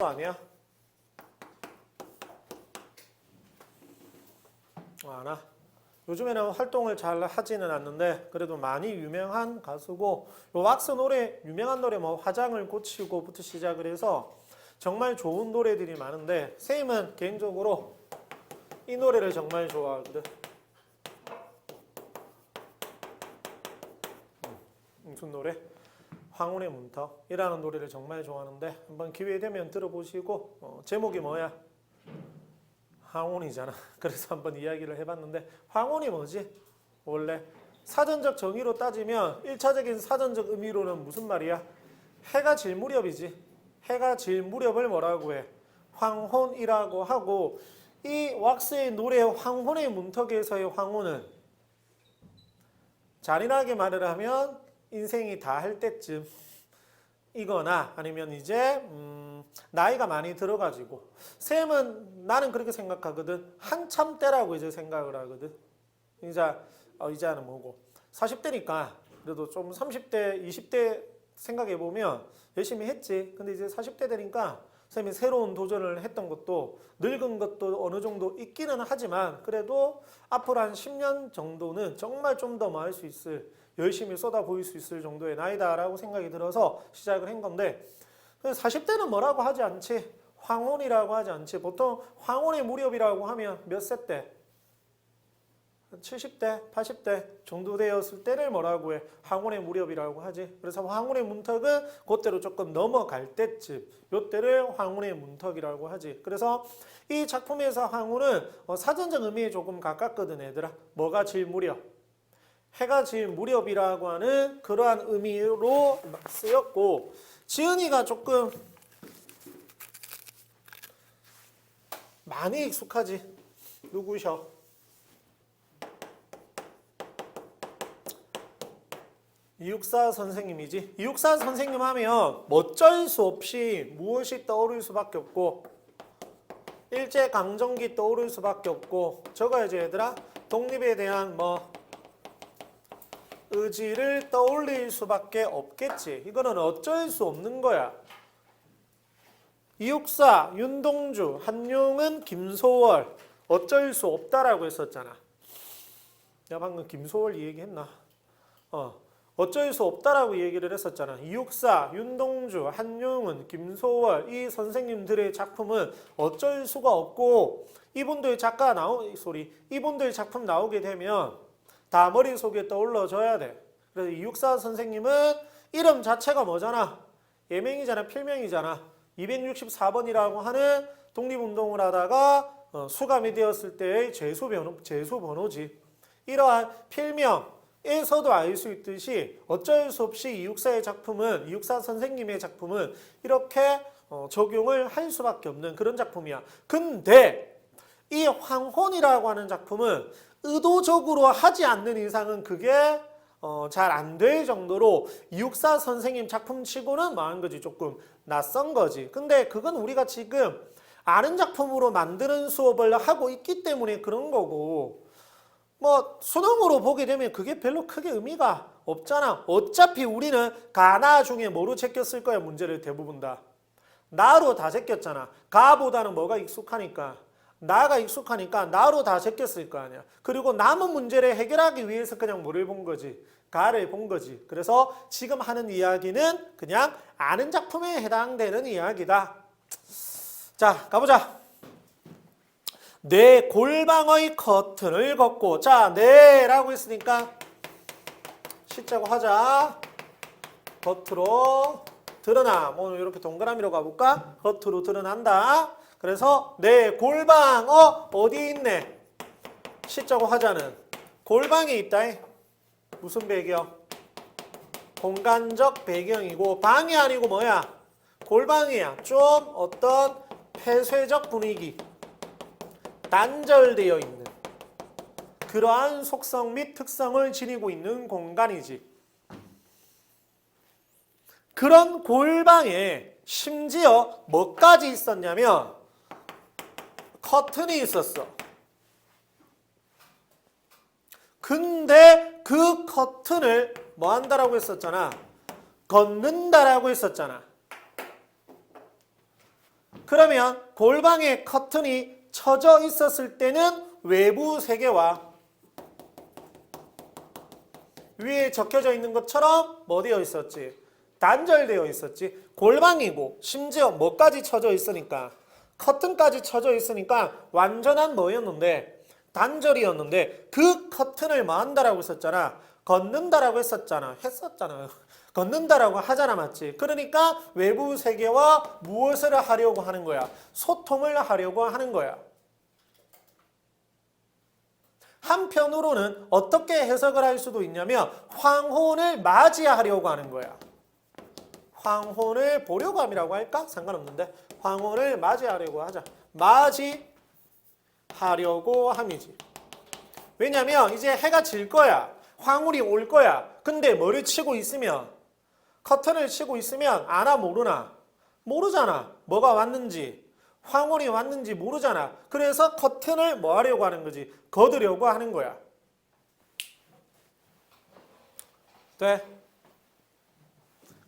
아니야? 아나 요즘에는 활동을 잘 하지는 않는데 그래도 많이 유명한 가수고 요 왁스 노래 유명한 노래 뭐 화장을 고치고부터 시작을 해서 정말 좋은 노래들이 많은데 쌤은 개인적으로 이 노래를 정말 좋아하거든. 음, 무슨 노래? 황혼의 문턱이라는 노래를 정말 좋아하는데 한번 기회 되면 들어보시고 어, 제목이 뭐야? 황혼이잖아. 그래서 한번 이야기를 해봤는데 황혼이 뭐지? 원래 사전적 정의로 따지면 1차적인 사전적 의미로는 무슨 말이야? 해가 질 무렵이지. 해가 질 무렵을 뭐라고 해? 황혼이라고 하고 이 왁스의 노래 황혼의 문턱에서의 황혼은 잔인하게 말을 하면 인생이 다 할 때쯤 이거나 아니면 이제 음, 나이가 많이 들어가지고 쌤은 나는 그렇게 생각하거든. 한참 때라고 이제 생각을 하거든. 이제 어, 이제는 뭐고. 40대니까 그래도 좀 30대 20대 생각해 보면 열심히 했지. 근데 이제 40대 되니까 쌤이 새로운 도전을 했던 것도 늙은 것도 어느 정도 있기는 하지만 그래도 앞으로 한 10년 정도는 정말 좀더뭐할수 있을 열심히 쏟아 보일 수 있을 정도의 나이다라고 생각이 들어서 시작을 한 건데 40대는 뭐라고 하지 않지 황혼이라고 하지 않지 보통 황혼의 무렵이라고 하면 몇 세 때? 70대, 80대 정도 되었을 때를 뭐라고 해? 황혼의 무렵이라고 하지. 그래서 황혼의 문턱은 그때로 조금 넘어갈 때쯤, 요때를 황혼의 문턱이라고 하지. 그래서 이 작품에서 황혼은 어, 사전적 의미에 조금 가깝거든, 얘들아. 뭐가 질 무렵? 해가 질 무렵이라고 하는 그러한 의미로 쓰였고, 지은이가 조금 많이 익숙하지. 누구셔? 이육사 선생님이지. 이육사 선생님 하면 어쩔 수 없이 무엇이 떠오를 수밖에 없고 일제 강점기 떠오를 수밖에 없고 적어야지 얘들아. 독립에 대한 뭐 의지를 떠올릴 수밖에 없겠지. 이거는 어쩔 수 없는 거야. 이육사, 윤동주, 한용은, 김소월 어쩔 수 없다라고 했었잖아. 내가 방금 김소월 이 얘기했나? 어. 어쩔 수 없다라고 얘기를 했었잖아. 이육사, 윤동주, 한용은, 김소월 이 선생님들의 작품은 어쩔 수가 없고 이분들 작가 나오 소리 이분들 작품 나오게 되면 다 머릿속에 떠올라져야 돼. 그래서 이육사 선생님은 이름 자체가 뭐잖아? 예명이잖아, 필명이잖아. 264번이라고 하는 독립운동을 하다가 어, 수감이 되었을 때의 재수 번호, 재수 번호지. 이러한 필명 에서도 알 수 있듯이 어쩔 수 없이 이육사의 작품은 이육사 선생님의 작품은 이렇게 어, 적용을 할 수밖에 없는 그런 작품이야. 근데 이 황혼이라고 하는 작품은 의도적으로 하지 않는 이상은 그게 어, 잘 안 될 정도로 이육사 선생님 작품치고는 뭐한 거지 조금 낯선 거지. 근데 그건 우리가 지금 아는 작품으로 만드는 수업을 하고 있기 때문에 그런 거고 뭐 수능으로 보게 되면 그게 별로 크게 의미가 없잖아. 어차피 우리는 가나 중에 뭐로 제꼈을 거야 문제를 대부분 다. 나로 다 제꼈잖아. 가보다는 뭐가 익숙하니까. 나가 익숙하니까 나로 다 제꼈을 거 아니야. 그리고 남은 문제를 해결하기 위해서 그냥 뭐를 본 거지. 가를 본 거지. 그래서 지금 하는 이야기는 그냥 아는 작품에 해당되는 이야기다. 자, 가보자. 내 골방의 커튼을 걷고 자 네라고 했으니까 시자고 하자 겉으로 드러나 뭐 이렇게 동그라미로 가볼까 겉으로 드러난다 그래서 내 골방 어 어디 있네? 시자고 하자는 골방에 있다 무슨 배경? 공간적 배경이고 방이 아니고 뭐야? 골방이야. 좀 어떤 폐쇄적 분위기 단절되어 있는 그러한 속성 및 특성을 지니고 있는 공간이지. 그런 골방에 심지어 뭐까지 있었냐면 커튼이 있었어. 근데 그 커튼을 뭐 한다라고 했었잖아. 걷는다라고 했었잖아. 그러면 골방에 커튼이 쳐져 있었을 때는 외부 세계와 위에 적혀져 있는 것처럼 뭐 되어 있었지? 단절되어 있었지. 골방이고 심지어 뭐까지 쳐져 있으니까 커튼까지 쳐져 있으니까 완전한 뭐였는데 단절이었는데 그 커튼을 뭐 한다라고 했었잖아. 걷는다라고 했었잖아. 했었잖아. 걷는다라고 하잖아, 맞지? 그러니까 외부 세계와 무엇을 하려고 하는 거야? 소통을 하려고 하는 거야. 한편으로는 어떻게 해석을 할 수도 있냐면 황혼을 맞이하려고 하는 거야. 황혼을 보려고 함이라고 할까? 상관없는데 황혼을 맞이하려고 하자. 맞이하려고 함이지. 왜냐면 이제 해가 질 거야. 황홀이 올 거야. 근데 뭐를 치고 있으면 커튼을 치고 있으면 아나 모르나? 모르잖아. 뭐가 왔는지. 황홀이 왔는지 모르잖아. 그래서 커튼을 뭐 하려고 하는 거지? 거두려고 하는 거야. 돼?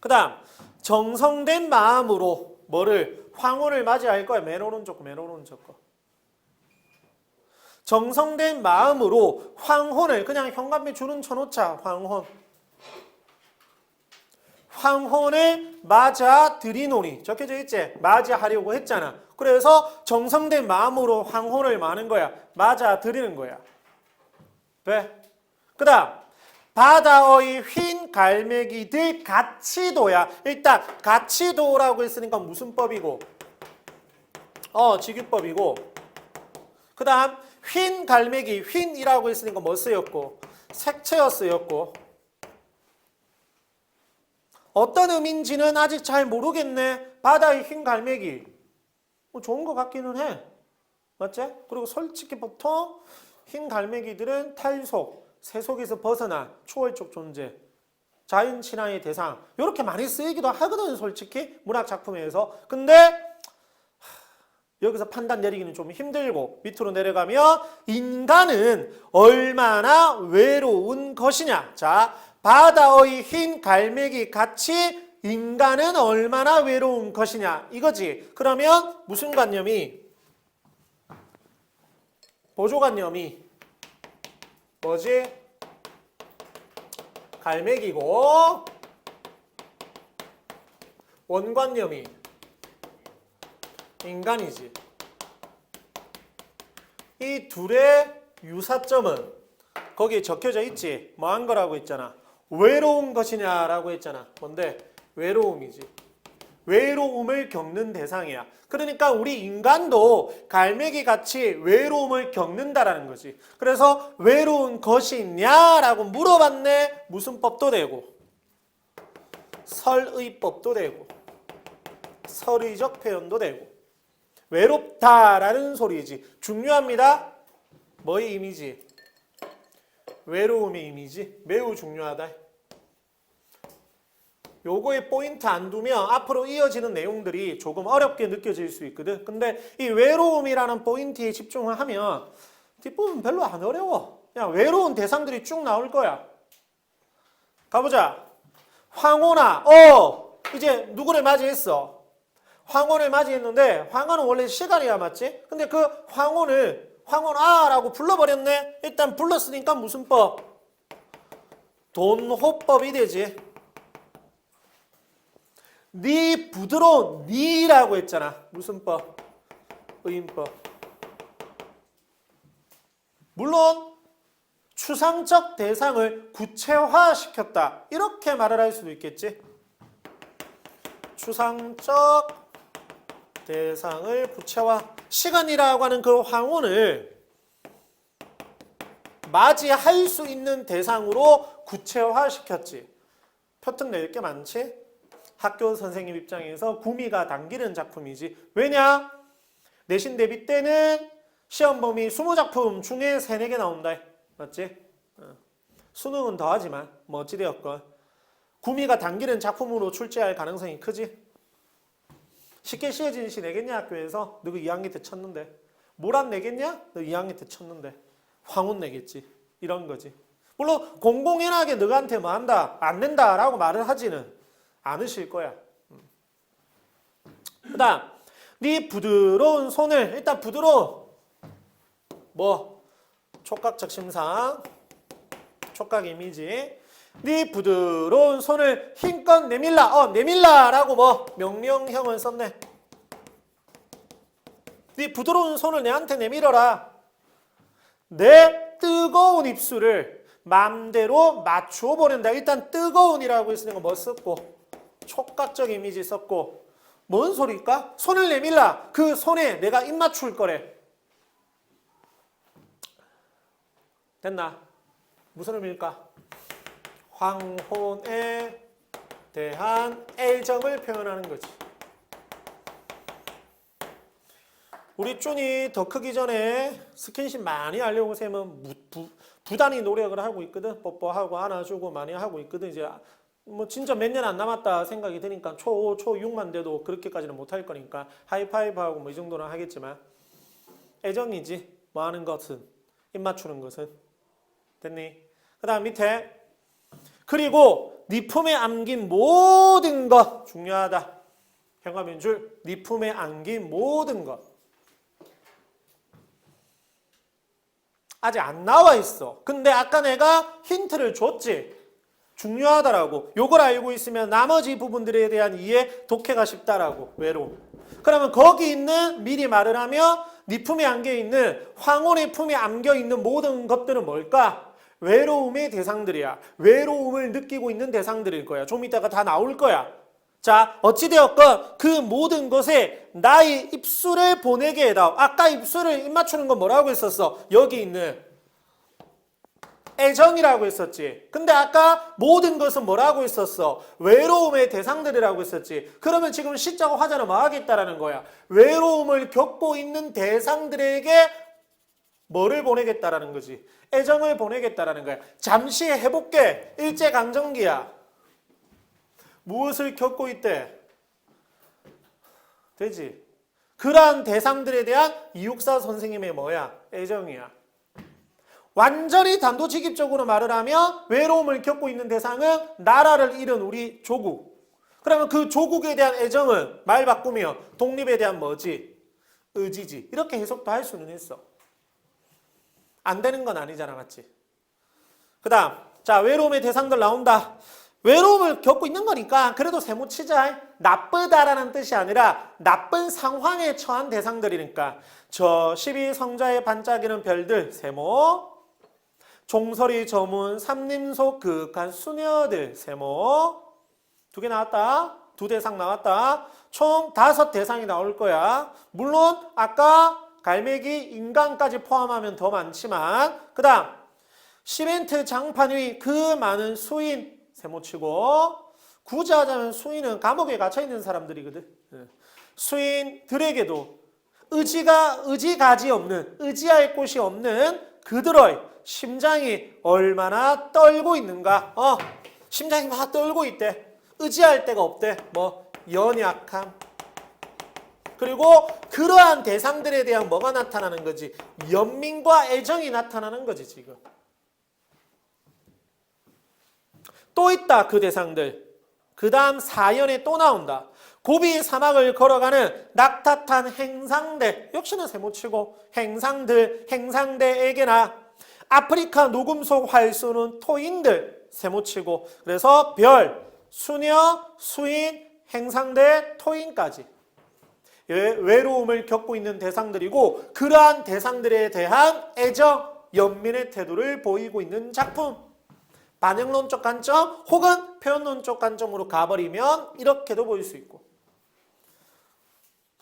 그 다음 정성된 마음으로 뭐를 황혼을 맞이할 거야. 맨 오른쪽 거, 맨 오른쪽 거. 정성된 마음으로 황혼을 그냥 현관비 주는 쳐놓자. 황혼. 황혼을 맞아 드리노니 적혀져 있지? 맞이하려고 했잖아. 그래서 정성된 마음으로 황혼을 마는 거야. 맞아 드리는 거야. 왜? 그 다음 바다의 휜 갈매기들 같이도야. 일단 같이도라고 했으니까 무슨 법이고? 어 직유법이고. 그 다음 휜 갈매기 휜이라고 했으니까 뭐 쓰였고? 색채어 쓰였고. 어떤 의미인지는 아직 잘 모르겠네. 바다의 흰 갈매기. 뭐 좋은 것 같기는 해. 맞지? 그리고 솔직히 보통 흰 갈매기들은 탈속, 세속에서 벗어난 초월적 존재, 자연 친화의 대상 이렇게 많이 쓰이기도 하거든 솔직히 문학 작품에서. 근데 하, 여기서 판단 내리기는 좀 힘들고 밑으로 내려가면 인간은 얼마나 외로운 것이냐. 자, 바다의 흰 갈매기 같이 인간은 얼마나 외로운 것이냐 이거지. 그러면 무슨 관념이 보조관념이 뭐지? 갈매기고 원관념이 인간이지. 이 둘의 유사점은 거기에 적혀져 있지. 뭐한 거라고 있잖아. 외로운 것이냐라고 했잖아. 뭔데? 외로움이지. 외로움을 겪는 대상이야. 그러니까 우리 인간도 갈매기 같이 외로움을 겪는다라는 거지. 그래서 외로운 것이 있냐라고 물어봤네. 무슨 법도 되고 설의법도 되고 설의적 표현도 되고 외롭다라는 소리지. 중요합니다. 뭐의 이미지? 외로움의 이미지 매우 중요하다. 요거에 포인트 안 두면 앞으로 이어지는 내용들이 조금 어렵게 느껴질 수 있거든. 근데 이 외로움이라는 포인트에 집중을 하면 뒷부분 별로 안 어려워. 그냥 외로운 대상들이 쭉 나올 거야. 가보자. 황혼아, 어, 이제 누구를 맞이했어? 황혼을 맞이했는데 황혼은 원래 시간이야, 맞지? 근데 그 황혼을 황혼아라고 불러버렸네. 일단 불렀으니까 무슨 법? 돈호법이 되지. 네 부드러운 니라고 했잖아. 무슨 법? 의인법. 물론 추상적 대상을 구체화시켰다. 이렇게 말을 할 수도 있겠지. 추상적 대상을 구체화. 시간이라고 하는 그 황혼을 맞이할 수 있는 대상으로 구체화시켰지. 표특 낼게 많지? 학교 선생님 입장에서 구미가 당기는 작품이지. 왜냐? 내신 대비 때는 시험 범위 20작품 중에 3, 4개 나온다. 맞지? 어. 수능은 더하지만 뭐 어찌되었건 구미가 당기는 작품으로 출제할 가능성이 크지. 쉽게 시해진 시 내겠냐 학교에서 너그 2학년 때 쳤는데 모란 내겠냐? 너 2학년 때 쳤는데 황혼 내겠지. 이런 거지. 물론 공공연하게 너한테 뭐 한다 안 낸다라고 말을 하지는 않으실 거야. 음. 그다음 네 부드러운 손을 일단 부드러운. 뭐? 촉각 적 심상 촉각 이미지. 네 부드러운 손을 힘껏 내밀라. 어 내밀라라고 뭐 명령형을 썼네. 네 부드러운 손을 내한테 내밀어라. 내 뜨거운 입술을 맘대로 맞추어 버린다. 일단 뜨거운이라고 했으니까 뭐 썼고 촉각적 이미지 썼고 뭔 소리일까? 손을 내밀라 그 손에 내가 입 맞출 거래 됐나? 무슨 의미일까? 황혼에 대한 애정을 표현하는 거지. 우리 쫀이 더 크기 전에 스킨십 많이 하려고 세면 무- 부, 부단히 노력을 하고 있거든. 뽀뽀하고 안아주고 많이 하고 있거든. 이제 뭐 진짜 몇 년 안 남았다 생각이 드니까 초, 초 6만 돼도 그렇게까지는 못할 거니까 하이파이브하고 뭐 이 정도는 하겠지만 애정이지. 뭐 하는 것은 입 맞추는 것은 됐니? 그 다음 밑에 그리고 네 품에 안긴 모든 것 중요하다. 현관민줄 네 품에 안긴 모든 것 아직 안 나와 있어. 근데 아까 내가 힌트를 줬지. 중요하다라고. 요걸 알고 있으면 나머지 부분들에 대한 이해 독해가 쉽다라고. 외로움. 그러면 거기 있는 미리 말을 하면 네 품에 안겨 있는 황혼의 품에 안겨 있는 모든 것들은 뭘까? 외로움의 대상들이야. 외로움을 느끼고 있는 대상들일 거야. 좀 이따가 다 나올 거야. 자, 어찌되었건 그 모든 것에 나의 입술을 보내게 해다. 아까 입술을 입 맞추는 건 뭐라고 했었어? 여기 있는 애정이라고 했었지. 근데 아까 모든 것은 뭐라고 했었어? 외로움의 대상들이라고 했었지. 그러면 지금 시자고 화자는 뭐 하겠다라는 거야? 외로움을 겪고 있는 대상들에게 뭐를 보내겠다라는 거지? 애정을 보내겠다라는 거야. 잠시 해볼게. 일제강점기야. 무엇을 겪고 있대? 되지. 그러한 대상들에 대한 이육사 선생님의 뭐야? 애정이야. 완전히 단도직입적으로 말을 하면 외로움을 겪고 있는 대상은 나라를 잃은 우리 조국. 그러면 그 조국에 대한 애정은 말 바꾸면 독립에 대한 뭐지? 의지지. 이렇게 해석도 할 수는 있어. 안 되는 건 아니잖아, 맞지? 그 다음, 자, 외로움의 대상들 나온다. 외로움을 겪고 있는 거니까 그래도 세모 치자. 나쁘다라는 뜻이 아니라 나쁜 상황에 처한 대상들이니까 저 12성자의 반짝이는 별들 세모 종설이 저문 삼림속 그윽한 수녀들 세모 두 개 나왔다. 두 대상 나왔다. 총 다섯 대상이 나올 거야. 물론 아까 갈매기 인간까지 포함하면 더 많지만 그 다음 시멘트 장판 위 그 많은 수인 세모치고 굳이 하자면 수인은 감옥에 갇혀 있는 사람들이거든. 예. 수인들에게도 의지가 의지가지 없는 의지할 곳이 없는 그들의 심장이 얼마나 떨고 있는가. 어, 심장이 막 떨고 있대. 의지할 데가 없대. 뭐 연약함. 그리고 그러한 대상들에 대한 뭐가 나타나는 거지? 연민과 애정이 나타나는 거지 지금. 또 있다 그 대상들. 그 다음 사연에 또 나온다. 고비 사막을 걸어가는 낙타탄 행상대 역시나 세모치고 행상들 행상대에게나 아프리카 녹음속 활쏘는 토인들 세모치고 그래서 별, 수녀, 수인, 행상대, 토인까지. 외- 외로움을 겪고 있는 대상들이고 그러한 대상들에 대한 애정, 연민의 태도를 보이고 있는 작품. 반응론적 관점 혹은 표현론적 관점으로 가버리면 이렇게도 보일 수 있고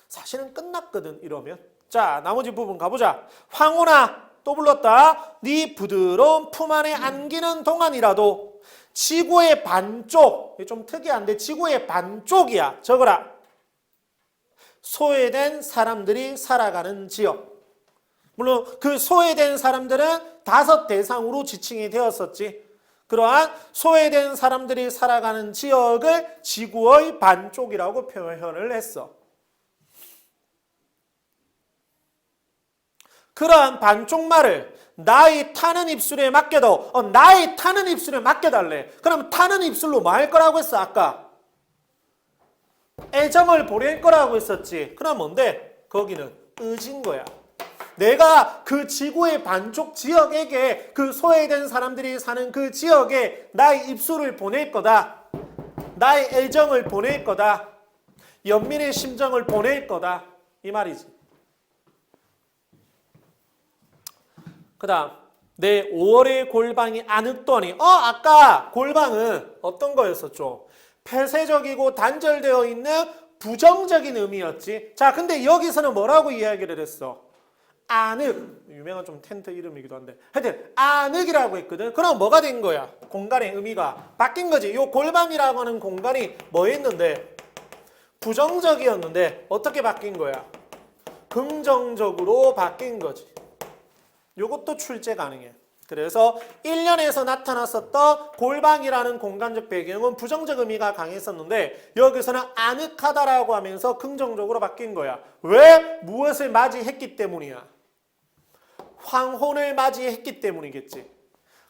사실은 끝났거든 이러면. 자 나머지 부분 가보자. 황혼아 또 불렀다. 네 부드러운 품 안에 안기는 동안이라도 지구의 반쪽 좀 특이한데 지구의 반쪽이야. 적어라. 소외된 사람들이 살아가는 지역. 물론 그 소외된 사람들은 다섯 대상으로 지칭이 되었었지. 그러한 소외된 사람들이 살아가는 지역을 지구의 반쪽이라고 표현을 했어. 그러한 반쪽말을 나의 타는 입술에 맡겨도 어, 나의 타는 입술에 맡겨달래. 그럼 타는 입술로 뭐 할 거라고 했어 아까? 애정을 보낼 거라고 했었지. 그럼 뭔데? 거기는 의진 거야. 내가 그 지구의 반쪽 지역에게 그 소외된 사람들이 사는 그 지역에 나의 입술을 보낼 거다. 나의 애정을 보낼 거다. 연민의 심정을 보낼 거다. 이 말이지. 그 다음, 내 5월의 골방이 아늑더니, 어, 아까 골방은 어떤 거였었죠? 폐쇄적이고 단절되어 있는 부정적인 의미였지. 자, 근데 여기서는 뭐라고 이야기를 했어? 아늑. 유명한 좀 텐트 이름이기도 한데. 하여튼, 아늑이라고 했거든. 그럼 뭐가 된 거야? 공간의 의미가 바뀐 거지. 요 골방이라고 하는 공간이 뭐였는데? 부정적이었는데, 어떻게 바뀐 거야? 긍정적으로 바뀐 거지. 요것도 출제 가능해. 그래서 1년에서 나타났었던 골방이라는 공간적 배경은 부정적 의미가 강했었는데 여기서는 아늑하다라고 하면서 긍정적으로 바뀐 거야. 왜? 무엇을 맞이했기 때문이야. 황혼을 맞이했기 때문이겠지.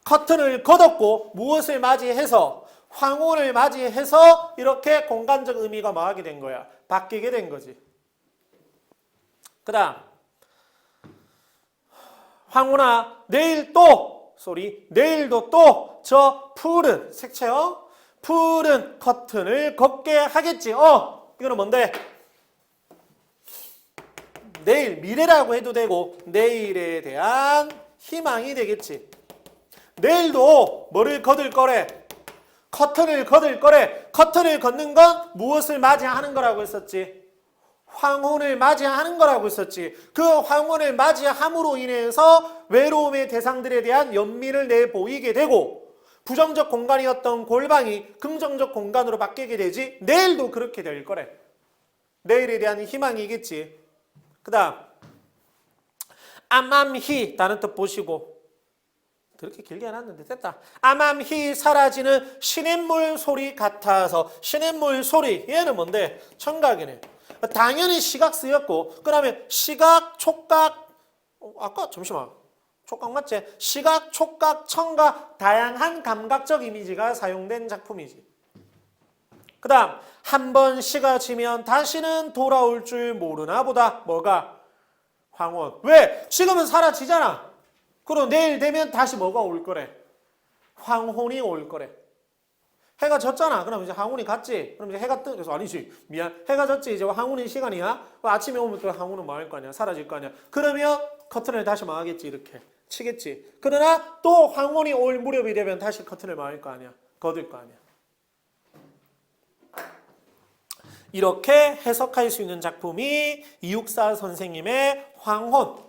커튼을 걷었고 무엇을 맞이해서 황혼을 맞이해서 이렇게 공간적 의미가 뭐하게 된 거야. 바뀌게 된 거지. 그 다음 황혼아 내일 또 소리 내일도 또 저 푸른 색채요? 푸른 커튼을 걷게 하겠지. 어 이거는 뭔데? 내일 미래라고 해도 되고 내일에 대한 희망이 되겠지. 내일도 뭐를 거들 거래? 커튼을 거들 거래. 커튼을 걷는 건 무엇을 맞이하는 거라고 했었지 황혼을 맞이하는 거라고 했었지. 그 황혼을 맞이함으로 인해서 외로움의 대상들에 대한 연민을 내보이게 되고 부정적 공간이었던 골방이 긍정적 공간으로 바뀌게 되지. 내일도 그렇게 될 거래. 내일에 대한 희망이겠지. 그 다음 암암히 다른 뜻 보시고 그렇게 길게 해놨는데 됐다. 암암히 사라지는 시냇물 소리 같아서 시냇물 소리 얘는 뭔데? 청각이네. 당연히 시각 쓰였고 그다음에 시각, 촉각 어, 아까 잠시만 촉각 맞지? 시각, 촉각, 청각 다양한 감각적 이미지가 사용된 작품이지. 그 다음 한 번 시가 지면 다시는 돌아올 줄 모르나 보다 뭐가 황혼 왜 지금은 사라지잖아. 그럼 내일 되면 다시 뭐가 올 거래? 황혼이 올 거래. 해가 졌잖아. 그럼 이제 항운이 갔지. 그럼 이제 해가 뜨. 그래서 아니지. 미안. 해가 졌지. 이제 항운이 시간이야. 그럼 아침에 오면 또 항운은 망할 거 아니야. 사라질 거 아니야. 그러면 커튼을 다시 망하겠지. 이렇게 치겠지. 그러나 또 황혼이 올 무렵이 되면 다시 커튼을 망할 거 아니야. 거둘 거 아니야. 이렇게 해석할 수 있는 작품이 이육사 선생님의 황혼